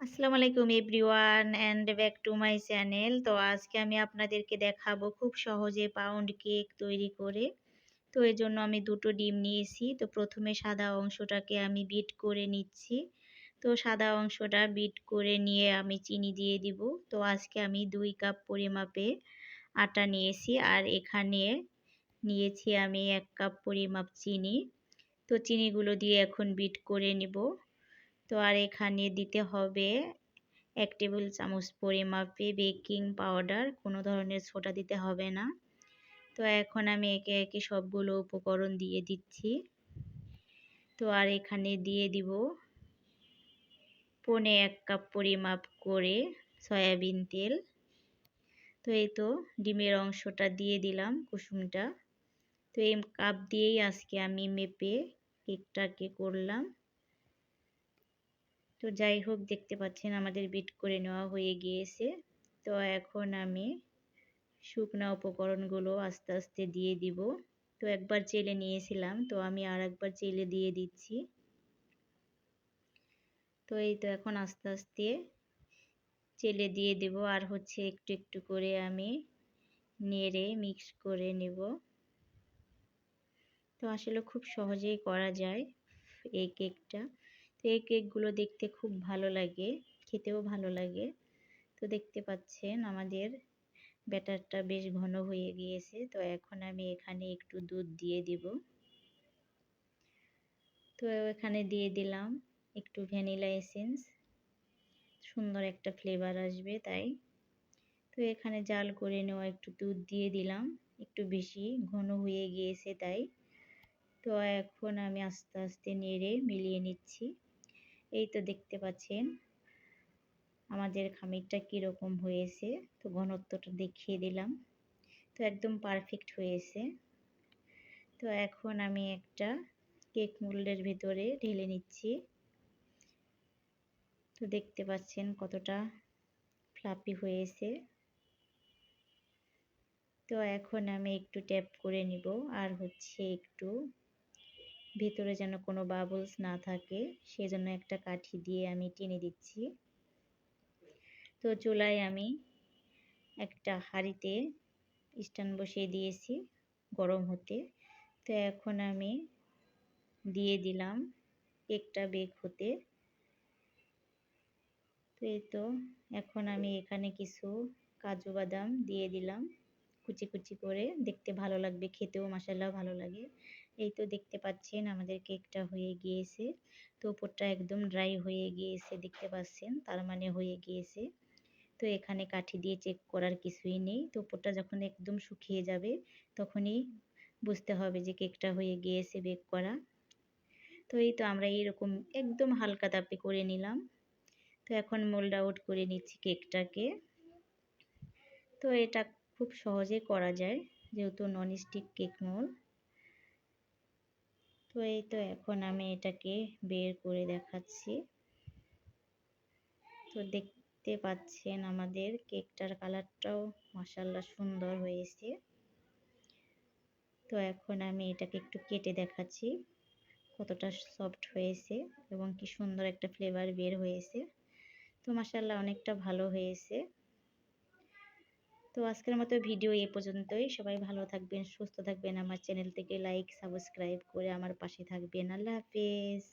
আসসালামু আলাইকুম everyone and back to my channel. তো আজকে আমি আপনাদেরকে দেখাবো খুব সহজে পাউন্ড কেক তৈরি করে। তো এর জন্য আমি দুটো ডিম নিয়েছি। তো প্রথমে সাদা অংশটাকে আমি বিট করে নিচ্ছি। তো সাদা অংশটা বিট করে নিয়ে আমি চিনি দিয়ে দিব। তো আজকে আমি দুই কাপ পরিমাপে আটা নিয়েছি আর এখানে নিয়েছি আমি এক কাপ পরিমাপ চিনি। তো চিনিগুলো দিয়ে এখন বিট করে নিব। তো আর এখানে দিতে হবে এক টেবিল চামচ পরিমাপে বেকিং পাউডার, কোনো ধরনের সোডা দিতে হবে না। তো এখন আমি একে একে সবগুলো উপকরণ দিয়ে দিচ্ছি। তো আর এখানে দিয়ে দিব পনে এক কাপ পরিমাপ করে সয়াবিন তেল। তো এই তো ডিমের অংশটা দিয়ে দিলাম কুসুমটা। তো এই কাপ দিয়েই আজকে আমি মেপে কেকটাকে করলাম। তো যাই হোক, দেখতে পাচ্ছেন আমাদের বিট করে নেওয়া হয়ে গিয়েছে। তো এখন আমি শুকনা উপকরণগুলো আস্তে আস্তে দিয়ে দিব। তো একবার চেলে নিয়েছিলাম, তো আমি আর একবার চেলে দিয়ে দিচ্ছি। তো এই তো এখন আস্তে আস্তে চেলে দিয়ে দেব, আর হচ্ছে একটু একটু করে আমি নেড়ে মিক্স করে নেব। তো আসলে খুব সহজেই করা যায় এই কেকটা তো এই কেকগুলো দেখতে খুব ভালো লাগে, খেতেও ভালো লাগে। তো দেখতে পাচ্ছেন আমাদের ব্যাটারটা বেশ ঘন হয়ে গিয়েছে, তো এখন আমি এখানে একটু দুধ দিয়ে দিব। তো এখানে দিয়ে দিলাম একটু ভ্যানিলা এসেন্স, সুন্দর একটা ফ্লেভার আসবে তাই। তো এখানে জাল করে নেওয়া একটু দুধ দিয়ে দিলাম, একটু বেশি ঘন হয়ে গিয়েছে তাই। তো এখন আমি আস্তে আস্তে নেড়ে মিলিয়ে নিচ্ছি। এই তো দেখতে পাচ্ছেন। আমাদের খামিরটা কীরকম হয়েছে, তো ঘনত্বটা দেখিয়ে দিলাম। তো একদম পারফেক্ট হয়েছে। তো এখন আমি একটা কেক মোল্ডের ভেতরে ঢেলে নিচ্ছি। তো দেখতে পাচ্ছেন কতটা ফ্লাপি হয়েছে। তো এখন আমি একটু ট্যাপ করে নিব, আর হচ্ছে একটু ভিতরে যেন কোনো বাবলস না থাকে, সেজন্য একটা কাঠি দিয়ে আমি টেনে দিচ্ছি। তো চুলায় আমি একটা হাঁড়িতে স্ট্যান্ড বসিয়ে দিয়েছি গরম হতে। তো এখন আমি দিয়ে দিলাম কেকটা বেক হতে। তো এই তো, এখন আমি এখানে কিছু কাজু বাদাম দিয়ে দিলাম। কুচি কুচি করে, দেখতে ভালো লাগবে, খেতেও মশালা ভালো লাগে। এই তো দেখতে পাচ্ছেন আমাদের কেকটা হয়ে গিয়েছে। তো উপরটা একদম ড্রাই হয়ে গিয়েছে দেখতে পাচ্ছেন, তার মানে হয়ে গিয়েছে। তো এখানে কাঠি দিয়ে চেক করার কিছুই নেই। তো উপরটা যখন একদম শুকিয়ে যাবে, তখনই বুঝতে হবে যে কেকটা হয়ে গিয়েছে বেক করা। তো এই তো আমরা এইরকম একদম হালকা তাপে করে নিলাম। তো এখন মোল্ড আউট করে নিচ্ছি কেকটাকে। তো এটা খুব সহজে করা যায়, যেহেতু ননস্টিক কেক মোল্ড তো এই তো এখন আমি এটাকে বের করে দেখাচ্ছি। তো দেখতে পাচ্ছেন আমাদের কেকটার কালারটাও মাসাল্লা সুন্দর হয়েছে। তো এখন আমি এটাকে একটু কেটে দেখাচ্ছি, কতটা সফট হয়েছে এবং কি সুন্দর একটা ফ্লেভার বের হয়েছে। তো মশাল্লা অনেকটা ভালো হয়েছে। তো আজকের মতো ভিডিও এ পর্যন্তই। সবাই ভালো থাকবেন, সুস্থ থাকবেন। আমার চ্যানেল থেকে লাইক সাবস্ক্রাইব করে আমার পাশে থাকবেন। আল্লাহ হাফেজ।